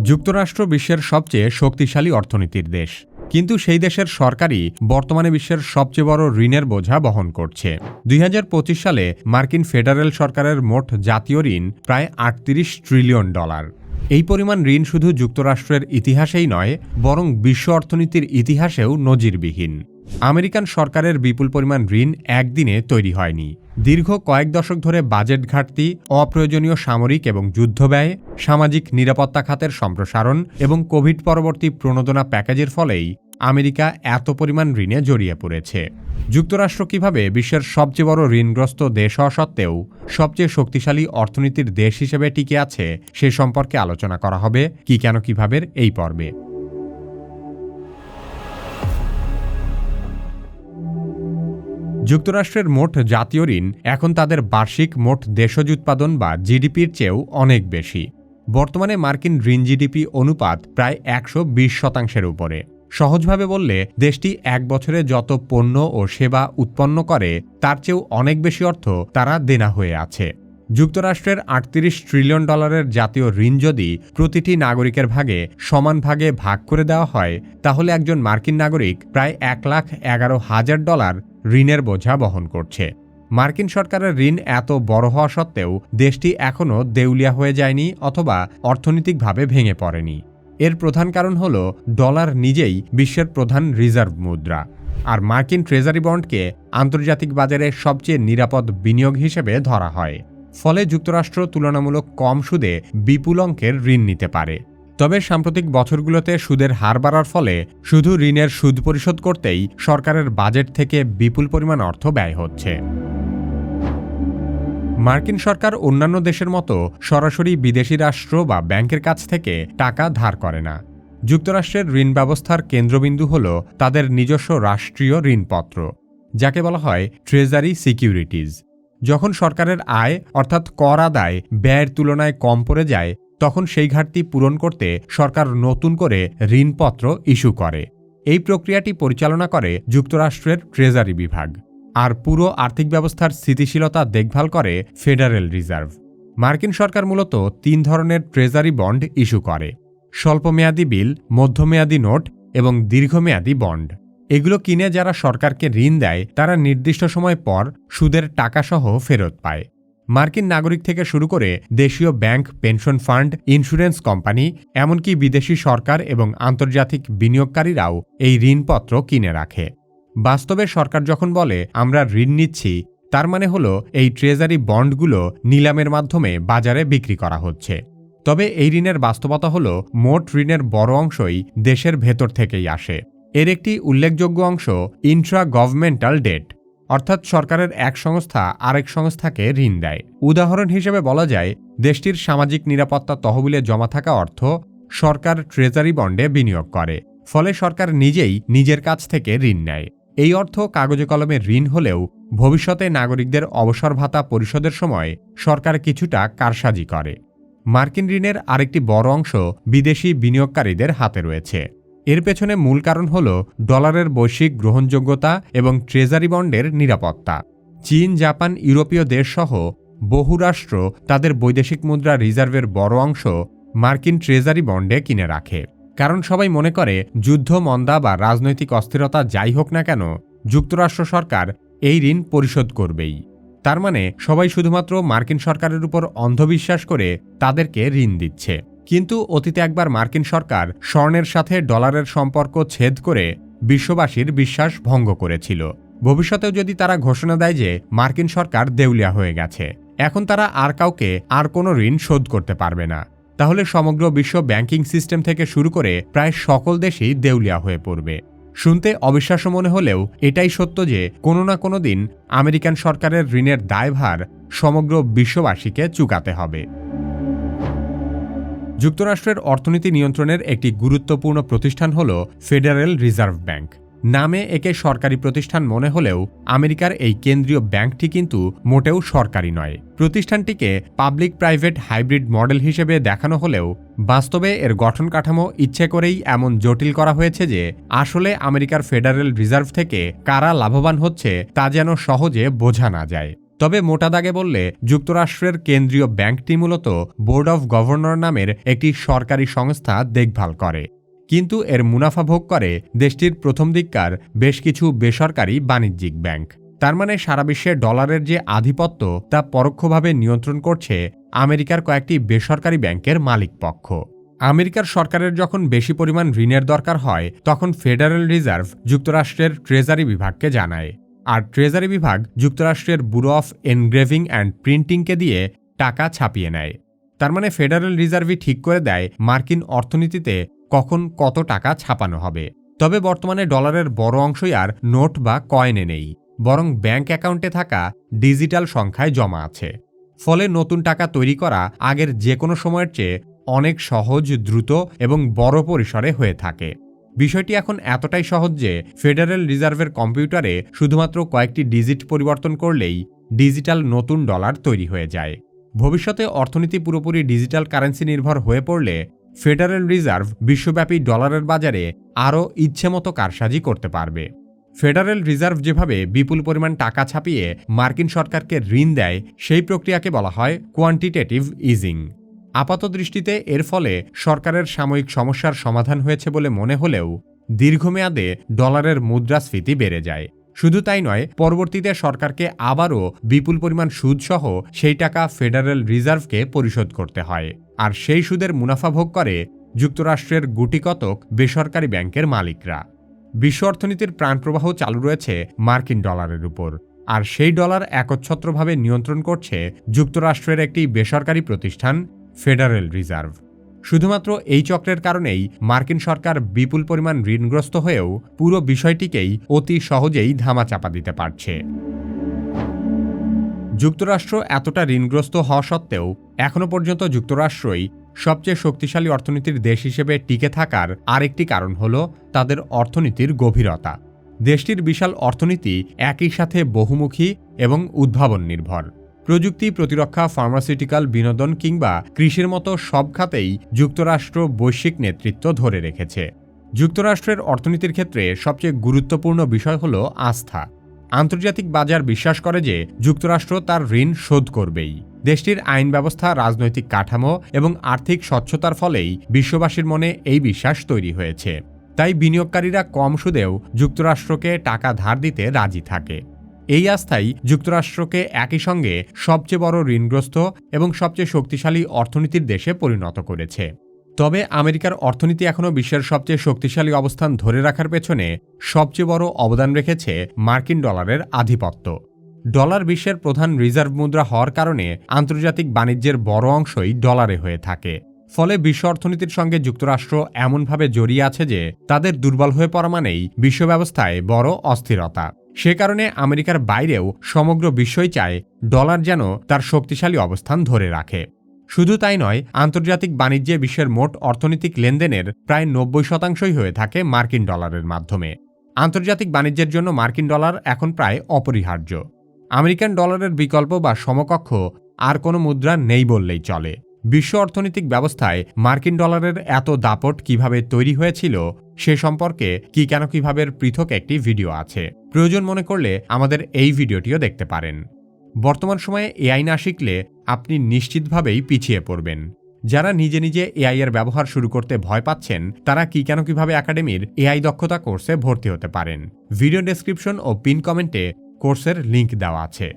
যুক্তরাষ্ট্র বিশ্বের সবচেয়ে শক্তিশালী অর্থনীতির দেশ। কিন্তু সেই দেশের সরকারই বর্তমানে বিশ্বের সবচেয়ে বড় ঋণের বোঝা বহন করছে। দুই হাজার পঁচিশ সালে মার্কিন ফেডারেল সরকারের মোট জাতীয় ঋণ প্রায় আটত্রিশ ট্রিলিয়ন ডলার। এই পরিমাণ ঋণ শুধু যুক্তরাষ্ট্রের ইতিহাসেই নয়, বরং বিশ্ব অর্থনীতির ইতিহাসেও নজিরবিহীন। আমেরিকান সরকারের বিপুল পরিমাণ ঋণ একদিনে তৈরি হয়নি। দীর্ঘ কয়েক দশক ধরে বাজেট ঘাটতি, অপ্রয়োজনীয় সামরিক এবং যুদ্ধ ব্যয়, সামাজিক নিরাপত্তা খাতের সম্প্রসারণ এবং কোভিড পরবর্তী প্রণোদনা প্যাকেজের ফলেই আমেরিকা এত পরিমাণ ঋণে জড়িয়ে পড়েছে। যুক্তরাষ্ট্র কীভাবে বিশ্বের সবচেয়ে বড় ঋণগ্রস্ত দেশ হওয়া সত্ত্বেও সবচেয়ে শক্তিশালী অর্থনীতির দেশ হিসেবে টিকে আছে, সে সম্পর্কে আলোচনা করা হবে কি কেন কীভাবে এই পর্বে। যুক্তরাষ্ট্রের মোট জাতীয় ঋণ এখন তাদের বার্ষিক মোট দেশজ উৎপাদন বা জিডিপির চেয়েও অনেক বেশি। বর্তমানে মার্কিন ঋণ জিডিপি অনুপাত প্রায় একশো বিশ শতাংশের উপরে। সহজভাবে বললে, দেশটি এক বছরে যত পণ্য ও সেবা উৎপন্ন করে, তার চেয়েও অনেক বেশি অর্থ তারা দেনা হয়ে আছে। যুক্তরাষ্ট্রের আটত্রিশ ট্রিলিয়ন ডলারের জাতীয় ঋণ যদি প্রতিটি নাগরিকের ভাগে সমান ভাগে ভাগ করে দেওয়া হয়, তাহলে একজন মার্কিন নাগরিক প্রায় এক লাখ এগারো হাজার ডলার ঋণের বোঝা বহন করছে। মার্কিন সরকারের ঋণ এত বড় হওয়া সত্ত্বেও দেশটি এখনও দেউলিয়া হয়ে যায়নি অথবা অর্থনৈতিকভাবে ভেঙে পড়েনি। এর প্রধান কারণ হল ডলার নিজেই বিশ্বের প্রধান রিজার্ভ মুদ্রা। আর মার্কিন ট্রেজারি বন্ডকে আন্তর্জাতিক বাজারে সবচেয়ে নিরাপদ বিনিয়োগ হিসেবে ধরা হয়। ফলে যুক্তরাষ্ট্র তুলনামূলক কম সুদে বিপুল অঙ্কের ঋণ নিতে পারে। তবে সাম্প্রতিক বছরগুলোতে সুদের হার বাড়ার ফলে শুধু ঋণের সুদ পরিশোধ করতেই সরকারের বাজেট থেকে বিপুল পরিমাণ অর্থ ব্যয় হচ্ছে। মার্কিন সরকার অন্যান্য দেশের মতো সরাসরি বিদেশি রাষ্ট্র বা ব্যাংকের কাছ থেকে টাকা ধার করে না। যুক্তরাষ্ট্রের ঋণ ব্যবস্থার কেন্দ্রবিন্দু হল তাদের নিজস্ব রাষ্ট্রীয় ঋণপত্র, যাকে বলা হয় ট্রেজারি সিকিউরিটিজ। যখন সরকারের আয়, অর্থাৎ কর আদায়, ব্যয়ের তুলনায় কম পড়ে যায় তখন সেই ঘাটতি পূরণ করতে সরকার নতুন করে ঋণপত্র ইস্যু করে। এই প্রক্রিয়াটি পরিচালনা করে যুক্তরাষ্ট্রের ট্রেজারি বিভাগ। আর পুরো আর্থিক ব্যবস্থার স্থিতিশীলতা দেখভাল করে ফেডারেল রিজার্ভ। মার্কিন সরকার মূলত তিন ধরনের ট্রেজারি বন্ড ইস্যু করে। স্বল্পমেয়াদী বিল, মধ্যমেয়াদী নোট এবং দীর্ঘমেয়াদী বন্ড। এগুলো কিনে যারা সরকারকে ঋণ দেয়, তারা নির্দিষ্ট সময় পর সুদের টাকাসহ ফেরত পায়। মার্কিন নাগরিক থেকে শুরু করে দেশীয় bank, pension fund, insurance company, এমনকি বিদেশি সরকার এবং আন্তর্জাতিক বিনিয়োগকারীরাও এই ঋণপত্র কিনে রাখে। বাস্তবে সরকার যখন বলে, আমরা ঋণ নিচ্ছি, তার মানে হলো এই ট্রেজারি বন্ডগুলো নিলামের মাধ্যমে বাজারে বিক্রি করা হচ্ছে। তবে এই ঋণের বাস্তবতা হল, মোট ঋণের বড় অংশই দেশের ভেতর থেকেই আসে। এর একটি উল্লেখযোগ্য অংশ ইন্ট্রা গভর্নমেন্টাল ডেট। অর্থাৎ সরকারের এক সংস্থা আরেক সংস্থাকে ঋণ দেয়। উদাহরণ হিসেবে বলা যায়, দেশটির সামাজিক নিরাপত্তা তহবিলে জমা থাকা অর্থ সরকার ট্রেজারি বন্ডে বিনিয়োগ করে, ফলে সরকার নিজেই নিজের কাছ থেকে ঋণ নেয়। এই অর্থ কাগজে কলমে ঋণ হলেও ভবিষ্যতে নাগরিকদের অবসর ভাতা পরিশোধের সময় সরকার কিছুটা কারসাজি করে। মার্কিন ঋণের আরেকটি বড় অংশ বিদেশি বিনিয়োগকারীদের হাতে রয়েছে। এর পেছনে মূল কারণ হল ডলারের বৈশ্বিক গ্রহণযোগ্যতা এবং ট্রেজারি বন্ডের নিরাপত্তা। চীন, জাপান, ইউরোপীয় দেশসহ বহু রাষ্ট্র তাদের বৈদেশিক মুদ্রা রিজার্ভের বড় অংশ মার্কিন ট্রেজারি বন্ডে কিনে রাখে। কারণ সবাই মনে করে, যুদ্ধ, মন্দা বা রাজনৈতিক অস্থিরতা যাই হোক না কেন, যুক্তরাষ্ট্র সরকার এই ঋণ পরিশোধ করবেই। তার মানে সবাই শুধুমাত্র মার্কিন সরকারের উপর অন্ধবিশ্বাস করে তাদেরকে ঋণ দিচ্ছে। কিন্তু অতীতে একবার মার্কিন সরকার স্বর্ণের সাথে ডলারের সম্পর্ক ছেদ করে বিশ্ববাসীর বিশ্বাস ভঙ্গ করেছিল। ভবিষ্যতেও যদি তারা ঘোষণা দেয় যে মার্কিন সরকার দেউলিয়া হয়ে গেছে, এখন তারা আর কাউকে আর কোনো ঋণ শোধ করতে পারবে না। তাহলে সমগ্র বিশ্ব ব্যাংকিং সিস্টেম থেকে শুরু করে প্রায় সকল দেশেই দেউলিয়া হয়ে পড়বে। শুনতে অবিশ্বাস্য মনে হলেও এটাই সত্য যে কোনো না কোনো দিন আমেরিকান সরকারের ঋণের দায়ভার সমগ্র বিশ্ববাসীকে চুকাতে হবে। যুক্তরাষ্ট্রের অর্থনীতি নিয়ন্ত্রণের একটি গুরুত্বপূর্ণ প্রতিষ্ঠান হল ফেডারেল রিজার্ভ ব্যাংক। নামে একে সরকারি প্রতিষ্ঠান মনে হলেও আমেরিকার এই কেন্দ্রীয় ব্যাংকটি কিন্তু মোটেও সরকারি নয়। প্রতিষ্ঠানটিকে পাবলিক প্রাইভেট হাইব্রিড মডেল হিসেবে দেখানো হলেও বাস্তবে এর গঠন কাঠামো ইচ্ছে করেই এমন জটিল করা হয়েছে যে আসলে আমেরিকার ফেডারেল রিজার্ভ থেকে কারা লাভবান হচ্ছে তা যেন সহজে বোঝা না যায়। তবে মোটা দাগে বললে, যুক্তরাষ্ট্রের কেন্দ্রীয় ব্যাংকটি মূলত বোর্ড অফ গভর্নর নামের একটি সরকারি সংস্থা দেখভাল করে। কিন্তু এর মুনাফা ভোগ করে দেশটির প্রথম দিককার বেশ কিছু বেসরকারি বাণিজ্যিক ব্যাংক। তার মানে সারা বিশ্বে ডলারের যে আধিপত্য তা পরোক্ষভাবে নিয়ন্ত্রণ করছে আমেরিকার কয়েকটি বেসরকারি ব্যাংকের মালিক পক্ষ। আমেরিকার সরকারের যখন বেশি পরিমাণ ঋণের দরকার হয়, তখন ফেডারেল রিজার্ভ যুক্তরাষ্ট্রের ট্রেজারি বিভাগকে জানায়। আর ট্রেজারি বিভাগ যুক্তরাষ্ট্রের ব্যুরো অফ এনগ্রেভিং অ্যান্ড প্রিন্টিংকে দিয়ে টাকা ছাপিয়ে নেয়। তার মানে ফেডারেল রিজার্ভই ঠিক করে দেয় মার্কিন অর্থনীতিতে কখন কত টাকা ছাপানো হবে। তবে বর্তমানে ডলারের বড় অংশই আর নোট বা কয়েনে নেই, বরং ব্যাংক অ্যাকাউন্টে থাকা ডিজিটাল সংখ্যায় জমা আছে। ফলে নতুন টাকা তৈরি করা আগের যে কোনো সময়ের চেয়ে অনেক সহজ, দ্রুত এবং বড় পরিসরে হয়ে থাকে। বিষয়টি এখন এতটাই সহজ যে ফেডারেল রিজার্ভের কম্পিউটারে শুধুমাত্র কয়েকটি ডিজিট পরিবর্তন করলেই ডিজিটাল নতুন ডলার তৈরি হয়ে যায়। ভবিষ্যতে অর্থনীতি পুরোপুরি ডিজিটাল কারেন্সি নির্ভর হয়ে পড়লে ফেডারেল রিজার্ভ বিশ্বব্যাপী ডলারের বাজারে আরও ইচ্ছেমতো কারসাজি করতে পারবে। ফেডারেল রিজার্ভ যেভাবে বিপুল পরিমাণ টাকা ছাপিয়ে মার্কিন সরকারকে ঋণ দেয়, সেই প্রক্রিয়াকে বলা হয় কোয়ান্টিটেটিভ ইজিং আপাত দৃষ্টিতে এর ফলে সরকারের সাময়িক সমস্যার সমাধান হয়েছে বলে মনে হলেও দীর্ঘমেয়াদে ডলারের মুদ্রাস্ফীতি বেড়ে যায়। শুধু তাই নয়, পরবর্তীতে সরকারকে আবারও বিপুল পরিমাণ সুদসহ সেই টাকা ফেডারেল রিজার্ভকে পরিশোধ করতে হয়। আর সেই সুদের মুনাফা ভোগ করে যুক্তরাষ্ট্রের গুটিকতক বেসরকারি ব্যাংকের মালিকরা। বিশ্ব অর্থনীতির প্রাণপ্রবাহ চালু রয়েছে মার্কিন ডলারের উপর। আর সেই ডলার একচ্ছত্রভাবে নিয়ন্ত্রণ করছে যুক্তরাষ্ট্রের একটি বেসরকারি প্রতিষ্ঠান ফেডারেল রিজার্ভ। শুধুমাত্র এই চক্রের কারণেই মার্কিন সরকার বিপুল পরিমাণ ঋণগ্রস্ত হয়েও পুরো বিষয়টিকেই অতি সহজেই ধামাচাপা দিতে পারছে। যুক্তরাষ্ট্র এতটা ঋণগ্রস্ত হওয়া সত্ত্বেও এখনও পর্যন্ত যুক্তরাষ্ট্রই সবচেয়ে শক্তিশালী অর্থনীতির দেশ হিসেবে টিকে থাকার আরেকটি কারণ হল তাদের অর্থনীতির গভীরতা। দেশটির বিশাল অর্থনীতি একই সাথে বহুমুখী এবং উদ্ভাবন নির্ভর প্রযুক্তি, প্রতিরক্ষা ফার্মাসিউটিক্যাল বিনোদন কিংবা কৃষির মতো সব খাতেই যুক্তরাষ্ট্র বৈশ্বিক নেতৃত্ব ধরে রেখেছে। যুক্তরাষ্ট্রের অর্থনীতির ক্ষেত্রে সবচেয়ে গুরুত্বপূর্ণ বিষয় হল আস্থা। আন্তর্জাতিক বাজার বিশ্বাস করে যে যুক্তরাষ্ট্র তার ঋণ শোধ করবেই। দেশটির আইন ব্যবস্থা, রাজনৈতিক কাঠামো এবং আর্থিক স্বচ্ছতার ফলেই বিশ্ববাসীর মনে এই বিশ্বাস তৈরি হয়েছে। তাই বিনিয়োগকারীরা কম সুদেও যুক্তরাষ্ট্রকে টাকা ধার দিতে রাজি থাকে। এই আস্থাই যুক্তরাষ্ট্রকে একই সঙ্গে সবচেয়ে বড় ঋণগ্রস্ত এবং সবচেয়ে শক্তিশালী অর্থনীতির দেশে পরিণত করেছে। তবে আমেরিকার অর্থনীতি এখনও বিশ্বের সবচেয়ে শক্তিশালী অবস্থান ধরে রাখার পেছনে সবচেয়ে বড় অবদান রেখেছে মার্কিন ডলারের আধিপত্য। ডলার বিশ্বের প্রধান রিজার্ভ মুদ্রা হওয়ার কারণে আন্তর্জাতিক বাণিজ্যের বড় অংশই ডলারে হয়ে থাকে। ফলে বিশ্ব অর্থনীতির সঙ্গে যুক্তরাষ্ট্র এমনভাবে জড়িয়ে আছে যে তাদের দুর্বল হয়ে পড়া মানেই বিশ্ব ব্যবস্থায় বড় অস্থিরতা। সে কারণে আমেরিকার বাইরেও সমগ্র বিশ্বই চায় ডলার যেন তার শক্তিশালী অবস্থান ধরে রাখে। শুধু তাই নয়, আন্তর্জাতিক বাণিজ্যে বিশ্বের মোট অর্থনৈতিক লেনদেনের প্রায় নব্বই শতাংশই হয়ে থাকে মার্কিন ডলারের মাধ্যমে। আন্তর্জাতিক বাণিজ্যের জন্য মার্কিন ডলার এখন প্রায় অপরিহার্য। আমেরিকান ডলারের বিকল্প বা সমকক্ষ আর কোনো মুদ্রা নেই বললেই চলে। বিশ্ব অর্থনৈতিক ব্যবস্থায় মার্কিন ডলারের এত দাপট কীভাবে তৈরি হয়েছিল সে সম্পর্কে কি কেন কীভাবে পৃথক একটি ভিডিও আছে। প্রয়োজন মনে করলে আমাদের এই ভিডিওটিও দেখতে পারেন। বর্তমান সময়ে এআই না শিখলে আপনি নিশ্চিতভাবেই পিছিয়ে পড়বেন। যারা নিজে নিজে এআই এর ব্যবহার শুরু করতে ভয় পাচ্ছেন, তারা কি কেন কীভাবে একাডেমির এআই দক্ষতা কোর্সে ভর্তি হতে পারেন। ভিডিও ডেসক্রিপশন ও পিন কমেন্টে কোর্সের লিংক দেওয়া আছে।